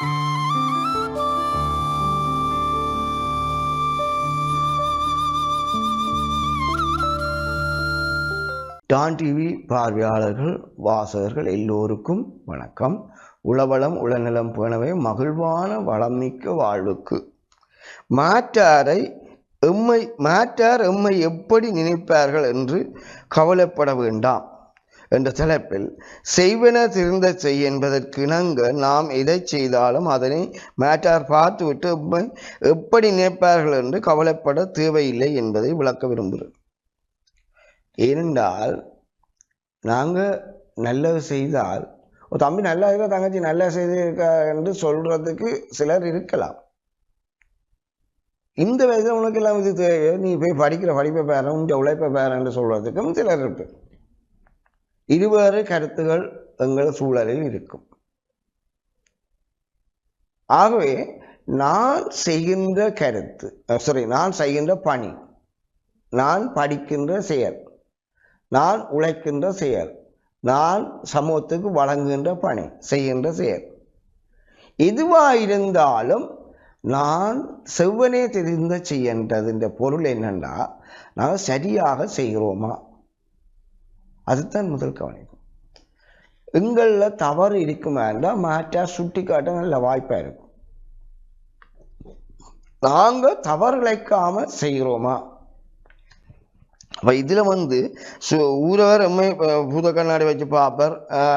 Don TV பார்வையாளர்கள் வாசகர்கள் எல்லோருக்கும் வணக்கம். உளவளம் உளநலம் போனவை மகிழ்வான வளமிக்க வாழ்வுக்கு. மாற்றாரை எம்மை மாற்றார் எம்மை எப்படி நினைப்பார்கள் என்று கவலைப்பட வேண்டாம். என்ற தலைப்பில் செய்வன திருந்த செய் என்பதற்கு இணங்க நாம் எதை செய்தாலும் அதனை மேட்டார் பார்த்துவிட்டு எப்படி நினைப்பார்கள் என்று கவலைப்பட தேவையில்லை என்பதை விளக்க விரும்புகிறேன். ஏனென்றால் நாங்கள் நல்லது செய்தால் ஒரு தம்பி நல்லா இருக்கா தங்கச்சி? நல்லா செய்திருக்கா என்று சொல்றதுக்கு சிலர் இருக்கலாம். இந்த வயசில் உனக்கு எல்லாம் இது தேவையோ? நீ போய் படிக்கிற படிப்பை பேர உன் உழைப்பை பேரன்னு சொல்றதுக்கும் சிலர் இருப்பேன் இருவேறு கருத்துகள் எங்கள் சூழலில் இருக்கும். ஆகவே நான் செய்கின்ற கருத்து சாரி நான் செய்கின்ற பணி நான் படிக்கின்ற செயல் நான் உழைக்கின்ற செயல் நான் சமூகத்துக்கு வழங்குகின்ற பணி செய்கின்ற செயல். எதுவாயிருந்தாலும் நான் செவ்வனே தெரிந்த செய்யன்றதுன்ற பொருள் என்னென்னா நான் சரியாக செய்கிறோமா? அதுதான் முதல் கவனிக்கும் எங்களில் தவறு இருக்குமாண்டா மாற்றா சுட்டி காட்ட நல்ல வாய்ப்பாக இருக்கும். நாங்கள் தவறிழைக்காம செய்கிறோமா அப்போ இதில் வந்து சு ஊரவர் எம்மை பூத கண்ணாடி வச்சு பார்ப்பார்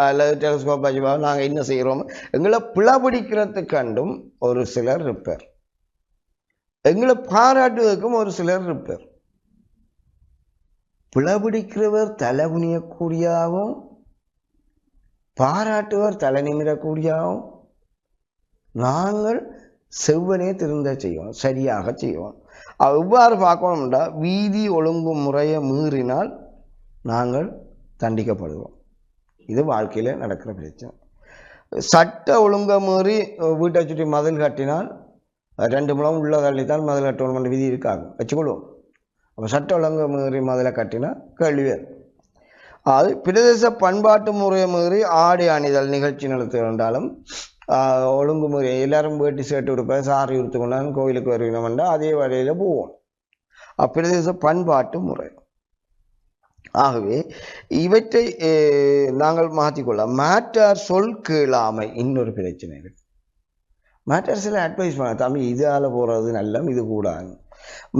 அல்லது டெலிஸ்கோப் வச்சு பார்ப்பார் நாங்கள் என்ன செய்கிறோம் எங்களை பிளபிடிக்கிறதுக்கு கண்டும் ஒரு சிலர் இருப்பார். எங்களை பாராட்டுவதற்கும் ஒரு சிலர் இருப்பார். பிளபிடிக்கிறவர் தலை குனியக்கூடியாகவும் பாராட்டுவர் தலை நிமிரக்கூடியாகவும் நாங்கள் செவ்வனே திருந்த செய்வோம் சரியாக செய்வோம். எவ்வாறு பார்க்கணும்டா வீதி ஒழுங்கு முறையை மீறினால் நாங்கள் தண்டிக்கப்படுவோம். இது வாழ்க்கையில் நடக்கிற பிரச்சனை. சட்ட ஒழுங்கை மீறி வீட்டை சுற்றி மதில் கட்டினால் ரெண்டு முழம் உள்ள தான் மதில் கட்டணும் விதி இருக்காங்க வச்சுக்கொள்வோம். அப்போ சட்ட ஒழுங்கு மீறி முதல்ல கட்டினா கேள்வியர் அது பிரதேச பண்பாட்டு முறையை மீறி ஆடி அணிதல் நிகழ்ச்சி நடத்துகின்றாலும் ஒழுங்குமுறை எல்லாரும் வேட்டி சேட்டு விடுப்ப சாரி உடுத்து கொண்டாலும் கோயிலுக்கு வருகிறோம்னா அதே வழியில் போவோம். அப்பிரதேச பண்பாட்டு முறை. ஆகவே இவற்றை நாங்கள் மாற்றிக்கொள்ளலாம் மாற்றார் சொல் கீழாமை. இன்னொரு பிரச்சனை இருக்கு மாற்றார் சில அட்வைஸ் பண்ண தம்பி இதால் போகிறது நல்ல இது கூடாது.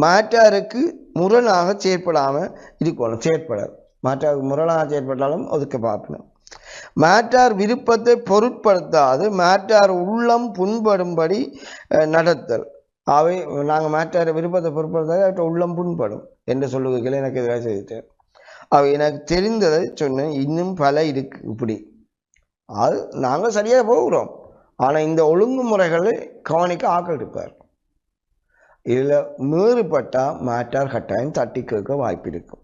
மாற்றாருக்கு முரணாக செயற்படாமல் இருக்கணும் செயற்படாது. மாற்றாருக்கு முரணாக செயற்பட்டாலும் ஒதுக்க பார்க்கணும். மாற்றார் விருப்பத்தை பொருட்படுத்தாது மாற்றார் உள்ளம் புண்படும்படி நடத்தல். அவை நாங்கள் மாற்றார் விருப்பத்தை பொருட்படுத்தாது அவற்றை உள்ளம் புண்படும் என்று சொல்லுவதில் எனக்கு எதிராக செய்துட்டேன். அவை எனக்கு தெரிந்ததை சொன்னேன். இன்னும் பல இருக்கு இப்படி. அது நாங்கள் சரியாக போகிறோம். ஆனால் இந்த ஒழுங்குமுறைகளை கவனிக்க ஆக்கள் இருப்பார். இதில் மீறுபட்டால் மேட்டார் கட்டாயம் தட்டி கேட்க வாய்ப்பு இருக்கும்.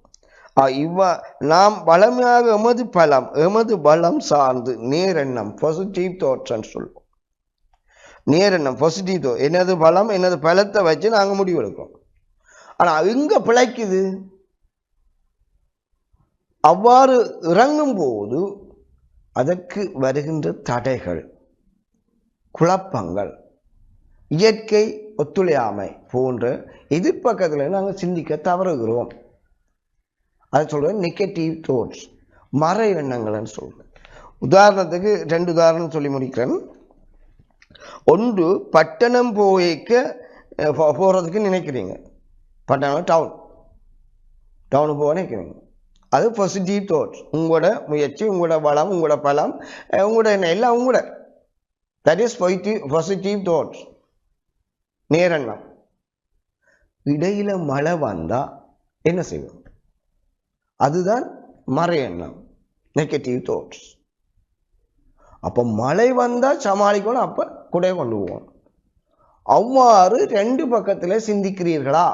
இவ்வா நாம் வளமையாக எமது பலம் எமது பலம் சார்ந்து நேரெண்ணம் பாசிட்டிவ் தோற்றம்னு சொல்லுவோம் நேரெண்ணம் பாசிட்டிவ் தோ எனது பலம் எனது பலத்தை வச்சு நாங்கள் முடிவெடுக்கோம் ஆனால் எங்கே பிழைக்குது? அவ்வாறு இறங்கும் போது அதற்கு வருகின்ற தடைகள் குழப்பங்கள் இயற்கை ஒத்துழையாமை போன்ற எதிர்ப்பக்கத்தில் நாங்கள் சிந்திக்க தவறுகிறோம். அதை சொல்கிறேன் நெகட்டிவ் தோட்ஸ் மர எண்ணங்கள்னு சொல்கிறேன் உதாரணத்துக்கு ரெண்டு உதாரணம் சொல்லி முடிக்கிறேன். ஒன்று பட்டணம் போய்க்க போகிறதுக்கு நினைக்கிறீங்க. பட்டணம் டவுன் டவுனுக்கு போக நினைக்கிறீங்க. அது பாசிட்டிவ் தோட்ஸ் உங்களோட முயற்சி உங்களோட வளம் உங்களோட பலம் உங்களோட எல்லாம் உங்களோட. That is positive positive thoughts நேரெண்ணம் இடையில மழை வந்தால் என்ன செய்வோம்? அதுதான் மறை எண்ணம். நெகட்டிவ் தாட்ஸ் அப்போ மழை வந்தால் சமாளிக்கணும் அப்போ கூட கொண்டு போவோம் அவ்வாறு ரெண்டு பக்கத்தில் சிந்திக்கிறீர்களா?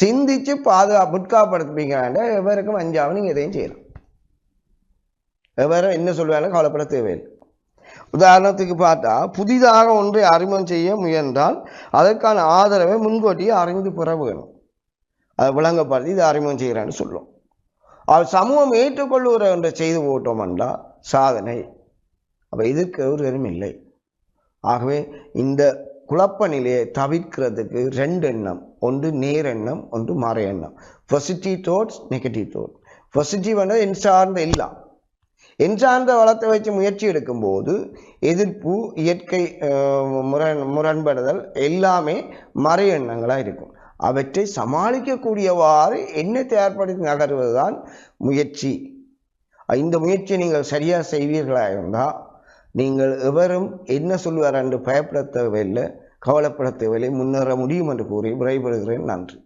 சிந்திச்சு பாதுகா புட்காப்படுத்துப்பீங்கன்னா எவருக்கும் அஞ்சாவது நீங்கள் எதையும் செய்யலாம். எவரும் என்ன சொல்லுவாங்க கவலைப்பட தேவையில்லை. உதாரணத்துக்கு பார்த்தா புதிதாக ஒன்றை அறிமுகம் செய்ய முயன்றால் அதற்கான ஆதரவை முன்கூட்டியே அறிந்து பெற வேணும். அதை விளங்கப்படுத்தி இதை அறிமுகம் செய்கிறான்னு சொல்லும். அவர் சமூகம் ஏற்றுக்கொள்ளுகிற ஒன்றை செய்து போட்டோம் என்றால் சாதனை. அப்போ இதற்கு ஒருவரும் இல்லை. ஆகவே இந்த குழப்ப நிலையை தவிர்க்கிறதுக்கு ரெண்டு எண்ணம். ஒன்று நேர் எண்ணம் ஒன்று மறை எண்ணம். Positive thoughts negative thought positive என் சார்ந்த எல்லாம். என் சார்ந்த வளத்தை வச்சு முயற்சி எடுக்கும்போது எதிர்ப்பு இயற்கை முரண் முரண்படுதல் எல்லாமே மறை எண்ணங்களாக இருக்கும். அவற்றை சமாளிக்கக்கூடியவாறு என்ன தயார்படுத்தி நகர்வது நகர்வதுதான் முயற்சி. இந்த முயற்சியை நீங்கள் சரியாக செய்வீர்களாக இருந்தால் நீங்கள் எவரும் என்ன சொல்வார் என்று பயப்பட தேவையில்லை கவலைப்பட தேவையில்லை முன்னேற முடியும் என்று கூறி விரைபடுகிறேன் நன்றி.